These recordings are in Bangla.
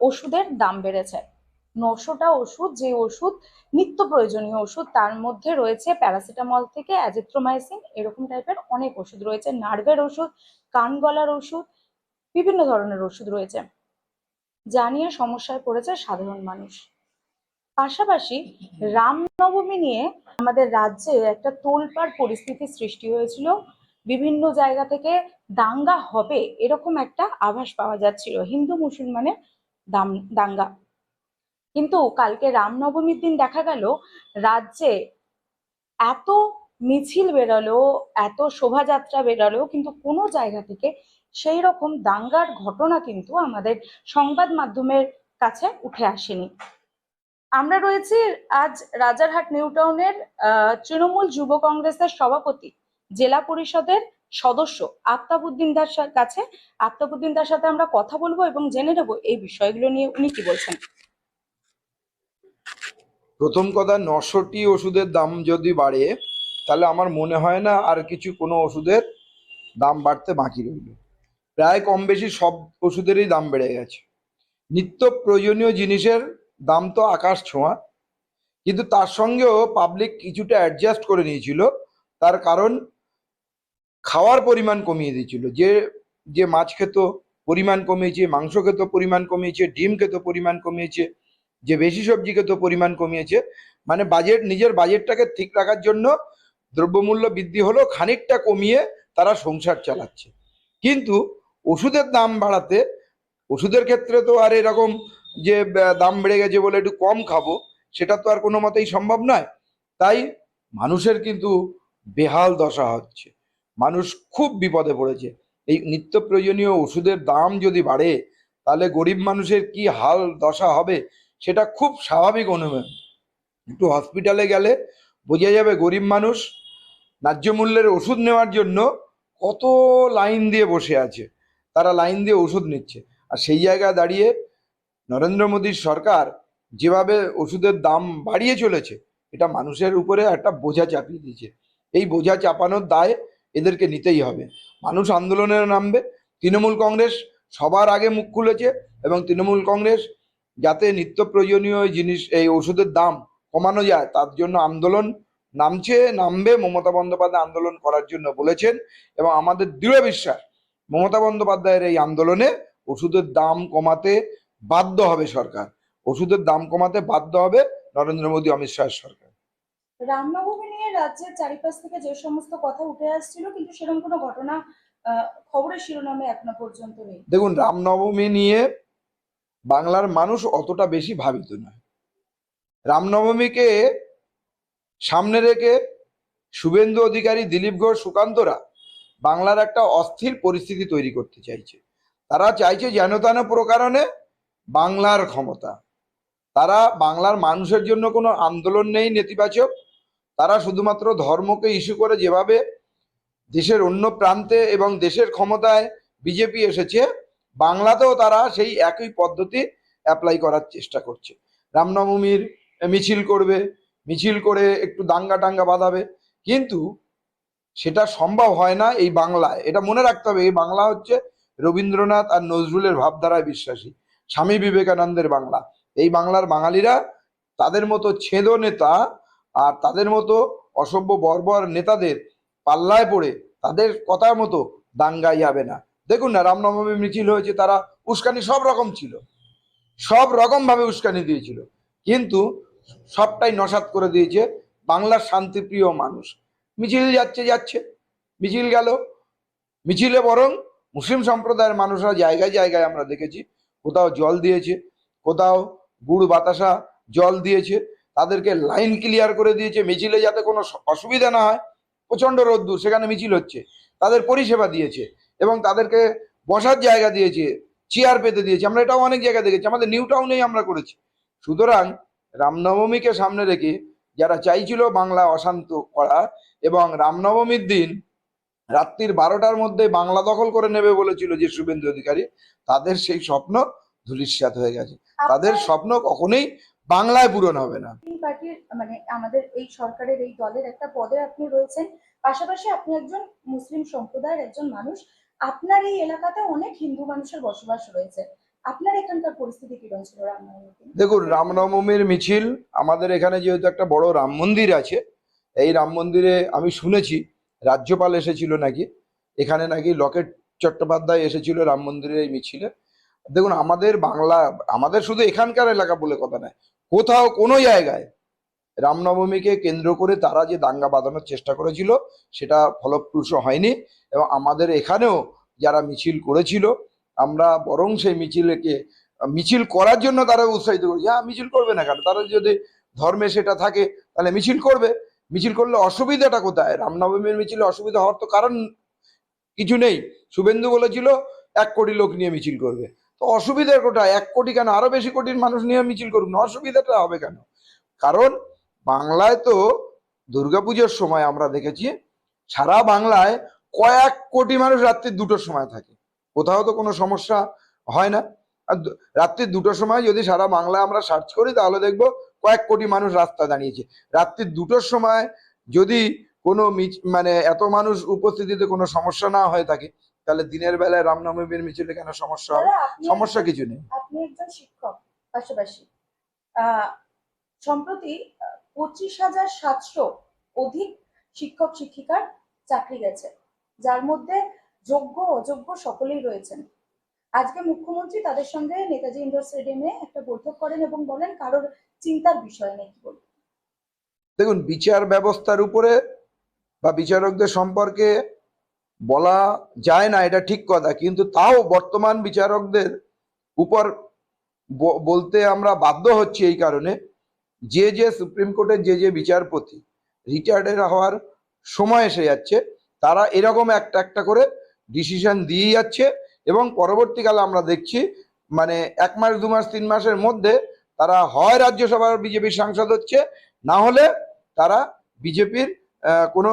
ওষুধের দাম বেড়েছে। নশোটা ওষুধ, যে ওষুধ, নিত্য প্রয়োজনীয় ওষুধ, তার মধ্যে রয়েছে প্যারাসিটামল থেকে অ্যাজিথ্রোমাইসিন, এরকম টাইপের অনেক ওষুধ রয়েছে। নার্ভের ওষুধ, কান গলার ওষুধ, বিভিন্ন ধরনের ওষুধ রয়েছে। যা নিয়ে সমস্যায় পড়েছে সাধারণ মানুষ। পাশাপাশি রামনবমী নিয়ে আমাদের রাজ্যে একটা তোলপাড় পরিস্থিতি সৃষ্টি হয়েছিল। বিভিন্ন জায়গা থেকে দাঙ্গা হবে, এরকম একটা আভাস পাওয়া যাচ্ছিল। হিন্দু মুসলমানের দাঙ্গা। কিন্তু কালকে রামনবমীর দিন দেখা গেল, রাজ্যে এত মিছিল বেরোলো, এত শোভাযাত্রা বেরোলো, কিন্তু কোনো জায়গা থেকে সেই রকম দাঙ্গার ঘটনা কিন্তু আমাদের সংবাদ মাধ্যমের কাছে উঠে আসেনি। আমরা রয়েছি আজ রাজারহাট নিউটাউনের তৃণমূল যুব কংগ্রেসের সভাপতি, জেলা পরিষদের সদস্য আফতাবুদ্দিন দার কাছে। আফতাবুদ্দিন দার সাথে আমরা কথা বলব এবং জেনে নেব এই বিষয়গুলো নিয়ে উনি কি বলছেন। প্রথম কথা, নশোটি ওষুধের দাম যদি বাড়ে, তাহলে আমার মনে হয় না আর কিছু কোনো ওষুধের দাম বাড়তে বাকি রইল। প্রায় কম বেশি সব ওষুধেরই দাম বেড়ে গেছে। নিত্য প্রয়োজনীয় জিনিসের দাম তো আকাশ ছোঁয়া। কিন্তু তার সঙ্গেও পাবলিক কিছুটা অ্যাডজাস্ট করে নিয়েছিল। তার কারণ খাওয়ার পরিমাণ কমিয়ে দিয়েছিল। যে যে মাছ খেত পরিমাণ কমিয়েছে, মাংস খেত পরিমাণ কমিয়েছে, ডিম খেত পরিমাণ কমিয়েছে, যে বেশি সবজি খেত পরিমাণ কমিয়েছে মানে বাজেট নিজের বাজেটটাকে ঠিক রাখার জন্য দ্রব্যমূল্য বৃদ্ধি হলো, খানিকটা কমিয়ে তারা সংসার চালাচ্ছে। কিন্তু ওষুধের দাম বাড়াতে, ওষুধের ক্ষেত্রে তো আর এরকম যে দাম বেড়ে গেছে বলে একটু কম খাব, সেটা তো আর কোনো মতেই সম্ভব নয়। তাই মানুষের কিন্তু বেহাল দশা হচ্ছে। মানুষ খুব বিপদে পড়েছে। এই নিত্য প্রয়োজনীয় ওষুধের দাম যদি বাড়ে, তাহলে গরিব মানুষের কি হাল দশা হবে সেটা খুব স্বাভাবিক অনুমান। একটু হসপিটালে গেলে বোঝা যাবে গরিব মানুষ ন্যায্য মূল্যের ওষুধ নেওয়ার জন্য কত লাইন দিয়ে বসে আছে। তারা লাইন দিয়ে ওষুধ নিচ্ছে। আর সেই জায়গায় দাঁড়িয়ে নরেন্দ্র মোদীর সরকার যেভাবে ওষুধের দাম বাড়িয়ে চলেছে, এটা মানুষের উপরে একটা বোঝা চাপিয়ে দিয়েছে। এই বোঝা চাপানোর দায় এদেরকে নিতেই হবে। মানুষ আন্দোলনে নামবে, তৃণমূল কংগ্রেস সবার আগে মুখ খুলেছে এবং তৃণমূল কংগ্রেস যাতে নিত্য প্রয়োজনীয় জিনিস, এই ওষুধের দাম কমানো যায়, তার জন্য আন্দোলন নামছে, নামবে, মমতা বন্দ্যোপাধ্যায় আন্দোলন করার জন্য বলেছেন এবং আমাদের দৃঢ় বিশ্বাস, মমতা বন্দ্যোপাধ্যায়ের এই আন্দোলনে ওষুধের দাম কমাতে বাধ্য হবে সরকার। ওষুধের দাম কমাতে বাধ্য হবে নরেন্দ্র মোদী, অমিত শাহের সরকার। রামনবমী নিয়ে রাজ্যের চারিপাশ থেকে যে সমস্ত কথা উঠে আসছিল, কিন্তু সেরকম কোনো ঘটনা খবরের শিরোনামে এখনও পর্যন্ত নেই। দেখুন, রামনবমী নিয়ে বাংলার মানুষ অতটা বেশি ভাবিত নয়। রামনবমীকে সামনে রেখে শুভেন্দু অধিকারী, দিলীপ ঘোষ, সুকান্তরা বাংলার একটা অস্থির পরিস্থিতি তৈরি করতে চাইছে। তারা চাইছে যেন তেন প্রকারণে বাংলার ক্ষমতা। তারা বাংলার মানুষের জন্য কোনো আন্দোলন নেই নেতিবাচক। তারা শুধুমাত্র ধর্মকে ইস্যু করে যেভাবে দেশের অন্য প্রান্তে এবং দেশের ক্ষমতায় বিজেপি এসেছে, বাংলাতেও তারা সেই একই পদ্ধতি অ্যাপ্লাই করার চেষ্টা করছে। রামনবমীর মিছিল করবে, মিছিল করে একটু দাঙ্গা টাঙ্গা বাঁধাবে। কিন্তু সেটা সম্ভব হয় না এই বাংলায়। এটা মনে রাখতে হবে, এই বাংলা হচ্ছে রবীন্দ্রনাথ আর নজরুলের ভাবধারায় বিশ্বাসী, স্বামী বিবেকানন্দের বাংলা। এই বাংলার বাঙালিরা তাদের মতো ছেদ নেতা আর তাদের মতো অসভ্য বর্বর নেতাদের পাল্লায় পড়ে তাদের কথার মতো দাঙ্গাই যাবে না। দেখুন না, রামনবমী মিছিল হয়েছে, তারা উস্কানি সব রকম ছিল। সব রকম ভাবে উস্কানি দিয়েছিল। কিন্তু সবটাই নসাত করে দিয়েছে বাংলার শান্তিপ্রিয় মানুষ। মিছিল যাচ্ছে যাচ্ছে। মিছিল গেল। মিছিলে বরং মুসলিম সম্প্রদায়ের মানুষরা জায়গায় জায়গায় আমরা দেখেছি, কোথাও জল দিয়েছে, কোথাও গুড় বাতাসা জল দিয়েছে, তাদেরকে লাইন ক্লিয়ার করে দিয়েছে, মিছিলে যাতে কোনো অসুবিধা না হয়। প্রচণ্ড রোদ্দুর, সেখানে মিছিল হচ্ছে। তাদের পরিষেবা দিয়েছে এবং তাদেরকে বসার জায়গা দিয়েছে চেয়ার পেতে দিয়েছে। আমরা এটাও অনেক জায়গায় দেখেছি, আমাদের নিউ টাউনেই আমরা করেছি। সুতরাং রামনবমীকে সামনে রেখে যারা চাইছিল বাংলা অশান্ত করা এবং রামনবমীর দিন রাত্রির বারোটার মধ্যে বাংলা দখল করে নেবে বলেছিল যে শুভেন্দু অধিকারী, তাদের সেই স্বপ্ন ধূলিসাৎ হয়ে গেছে। তাদের স্বপ্ন কখনোই বাংলায় পূরণ হবে না। পার্টির মানে আমাদের এই সরকারের এই দলের একটা পদে আপনি রয়েছেন। পাশাপাশি আপনি একজন মুসলিম সম্প্রদায়ের একজন মানুষ। আপনার এই এলাকাতে অনেক হিন্দু মানুষের বসবাস রয়েছে। আপনার এখানকার পরিস্থিতি কি ছিল রামনবমীর দেখুন রামনবমীর মিছিল আমাদের এখানে যেহেতু একটা বড় রাম মন্দির আছে এই রাম মন্দিরে আমি শুনেছি রাজ্যপাল এসেছিল নাকি এখানে নাকি লকেট চট্টোপাধ্যায় এসেছিল রাম মন্দিরের এই মিছিলে। দেখুন, আমাদের বাংলা, আমাদের শুধু এখানকার এলাকা বলে কথা নয়, কোথাও কোনো জায়গায় রামনবমীকে কেন্দ্র করে তারা যে দাঙ্গা বাঁধানোর চেষ্টা করেছিল, সেটা ফলপ্রসূ হয়নি এবং আমাদের এখানেও যারা মিছিল করেছিল, আমরা বরং সেই মিছিলকে, মিছিল করার জন্য তারা উৎসাহিত করেছে। হ্যাঁ মিছিল করবে না কেন? তারা যদি ধর্মে সেটা থাকে, তাহলে মিছিল করবে। মিছিল করলে অসুবিধাটা কোথায়? রামনবমীর মিছিলে অসুবিধা হওয়ার তো কারণ কিছু নেই। শুভেন্দু বলেছিল, এক কোটি লোক নিয়ে মিছিল করবে। তো অসুবিধার কোথায় এক কোটি কেন? আরও বেশি কোটির মানুষ নিয়ে মিছিল করুক। না অসুবিধাটা হবে কেন? কারণ বাংলায় তো দুর্গাপুজোর সময় আমরা দেখেছি, সারা বাংলায় কয়েক কোটি মানুষ রাত্রি দুটোর সময় থাকে। কোথাও তো কোনো সমস্যা হয় না। আর রাত্রি দুটোর সময় যদি সারা বাংলায় আমরা সার্চ করি, তাহলে দেখব কয়েক কোটি মানুষ রাস্তা দাঁড়িয়েছে। রাত্রি দুটোর সময় যদি কোনো মানে এত মানুষ উপস্থিতিতে কোনো সমস্যা না হয়ে থাকে তাহলে দিনের বেলায় রামনবমীর মিছিলে কেন সমস্যা হবে? সমস্যা কিছু নেই। আপনি একজন শিক্ষক পাশাপাশি। সম্প্রতি পঁচিশ হাজার সাতশো অধিক শিক্ষক শিক্ষিকার চাকরি গেছে যার মধ্যে যোগ্য অযোগ্য সকলেই রয়েছেন। আজকে মুখ্যমন্ত্রী তাদের সঙ্গে নেতাজি ইন্ডোর স্টেডিয়ামে একটা বৈঠক করেন এবং বলেন কারোর চিন্তার বিষয় নেই কি বলবেন দেখুন বিচার ব্যবস্থার উপরে বা বিচারকদের সম্পর্কে বলা যায় না, এটা ঠিক কথা। কিন্তু তাও বর্তমান বিচারকদের উপর বলতে আমরা বাধ্য হচ্ছি এই কারণে, যে যে সুপ্রিম কোর্টের যে যে বিচারপতি রিটায়ার্ডের হওয়ার সময় এসে যাচ্ছে, তারা এরকম একটা একটা করে ডিসিশন দিয়ে যাচ্ছে এবং পরবর্তীকালে আমরা দেখছি মানে এক মাস, দু মাস, তিন মাসের মধ্যে তারা হয় রাজ্যসভার বিজেপির সাংসদ হচ্ছে, না হলে তারা বিজেপির কোনো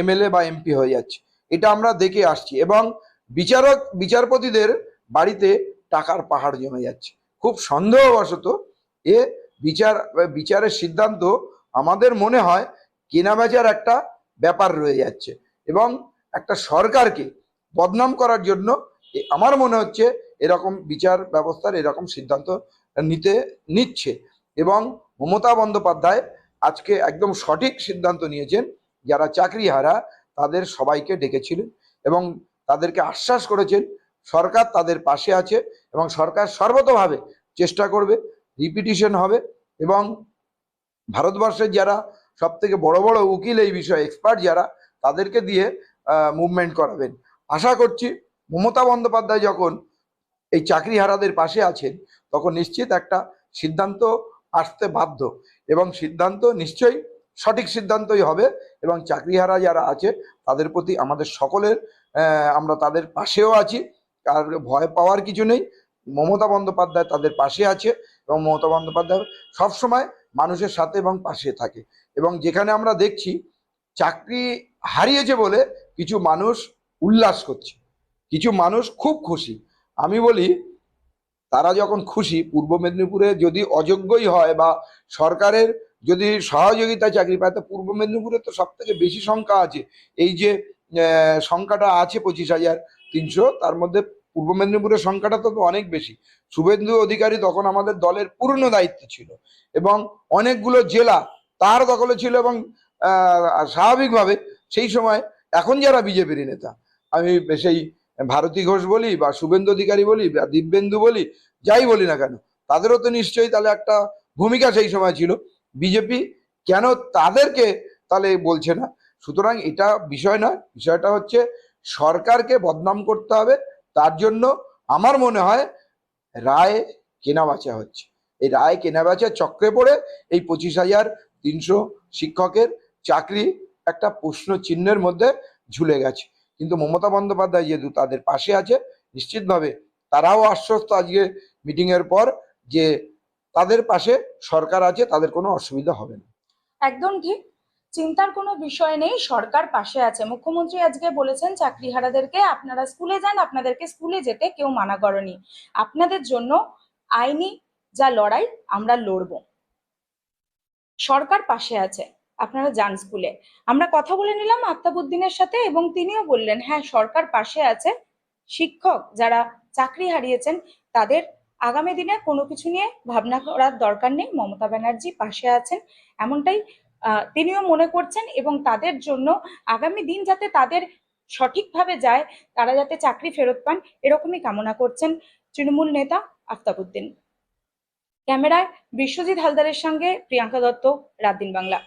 এমএলএ বা এমপি হয়ে যাচ্ছে। এটা আমরা দেখে আসছি এবং বিচারক, বিচারপতিদের বাড়িতে টাকার পাহাড় জমে যাচ্ছে। খুব সন্দেহবশত এ বিচার, বিচারের সিদ্ধান্ত আমাদের মনে হয় কেনাবেচার একটা ব্যাপার রয়ে যাচ্ছে এবং একটা সরকারকে বদনাম করার জন্য আমার মনে হচ্ছে এরকম বিচার ব্যবস্থার এরকম সিদ্ধান্ত নিতে নিচ্ছে এবং মমতা বন্দ্যোপাধ্যায় আজকে একদম সঠিক সিদ্ধান্ত নিয়েছেন, যারা চাকরিহারা তাদের সবাইকে ডেকেছিলেন এবং তাদেরকে আশ্বাস করেছেন, সরকার তাদের পাশে আছে এবং সরকার সর্বতভাবে চেষ্টা করবে রিপিটিশন হবে এবং ভারতবর্ষের যারা সব থেকে বড় বড় উকিল এই বিষয়ে এক্সপার্ট যারা, তাদেরকে দিয়ে মুভমেন্ট করাবেন। আশা করছি মমতা বন্দ্যোপাধ্যায় যখন এই চাকরিহারাদের পাশে আছেন, তখন নিশ্চিত একটা সিদ্ধান্ত আসতে বাধ্য এবং সিদ্ধান্ত নিশ্চয়ই সঠিক সিদ্ধান্তই হবে এবং চাকরিহারা যারা আছে, তাদের প্রতি আমাদের সকলের আমরা তাদের পাশেও আছি। আর ভয় পাওয়ার কিছু নেই। মমতা বন্দ্যোপাধ্যায় তাদের পাশে আছে এবং মমতা বন্দ্যোপাধ্যায় সবসময় মানুষের সাথে এবং পাশে থাকে। এবং যেখানে আমরা দেখছি, চাকরি হারিয়েছে বলে কিছু মানুষ উল্লাস করছে। কিছু মানুষ খুব খুশি। আমি বলি তারা যখন খুশি, পূর্ব মেদিনীপুরে যদি অযোগ্যই হয় বা সরকারের যদি সহযোগিতায় চাকরি পায়, তো পূর্ব মেদিনীপুরে তো সব থেকে বেশি সংখ্যা আছে। এই যে সংখ্যাটা আছে পঁচিশ হাজার তিনশো, তার মধ্যে পূর্ব মেদিনীপুরের সংখ্যাটা তো অনেক বেশি। শুভেন্দু অধিকারী তখন আমাদের দলের পূর্ণ দায়িত্ব ছিল এবং অনেকগুলো জেলা তার দখলে ছিল এবং স্বাভাবিকভাবে সেই সময় এখন যারা বিজেপির নেতা, আমি সেই ভারতী ঘোষ বলি বা শুভেন্দু অধিকারী বলি বা দিব্যেন্দু বলি, যাই বলি না কেন, তাদেরও তো নিশ্চয়ই তাহলে একটা ভূমিকা সেই সময় ছিল। বিজেপি কেন তাদেরকে তাহলে বলছে না? সুতরাং এটা বিষয় নয়, বিষয়টা হচ্ছে সরকারকে বদনাম করতে হবে, তার জন্য আমার মনে হয় রায় কেনাবেচা হচ্ছে। এই রায় কেনাবেচার চক্রে পড়ে এই পঁচিশ হাজার তিনশো শিক্ষকের চাকরি একটা প্রশ্ন চিহ্নের মধ্যে ঝুলে গেছে। কিন্তু মমতা বন্দ্যোপাধ্যায় যেহেতু তাদের পাশে আছে, নিশ্চিতভাবে তারাও আশ্বস্ত আজকে মিটিং এর পর যে তাদের পাশে সরকার আছে, তাদের কোনো অসুবিধা হবে না। একদম ঠিক। চিন্তার কোনো বিষয় নেই, সরকার পাশে আছে। মুখ্যমন্ত্রী আজকে বলেছেন, চাকরিহারাদেরকে আপনারা স্কুলে যান, আপনাদেরকে স্কুলে যেতে কেউ মানা করেনি। আপনাদের জন্য আইনি যা লড়াই, আমরা লড়বো। সরকার পাশে আছে। আপনারা যান স্কুলে। আমরা কথা বলে নিলাম আফতাবুদ্দিনের সাথে এবং তিনিও বললেন হ্যাঁ সরকার পাশে আছে। শিক্ষক যারা চাকরি হারিয়েছেন, তাদের আগামী দিনে কোনো কিছু নিয়ে ভাবনা করার দরকার নেই। মমতা ব্যানার্জি পাশে আছেন। এমনটাই তিনিও মনে করছেন এবং তাদের জন্য আগামী দিন যাতে তাদের সঠিকভাবে যায়, তারা যাতে চাকরি ফেরত পান, এরকমই কামনা করছেন তৃণমূল নেতা আফতাবুদ্দিন। ক্যামেরায় বিশ্বজিৎ হালদারের সঙ্গে প্রিয়াঙ্কা দত্ত, রাত দিন বাংলা।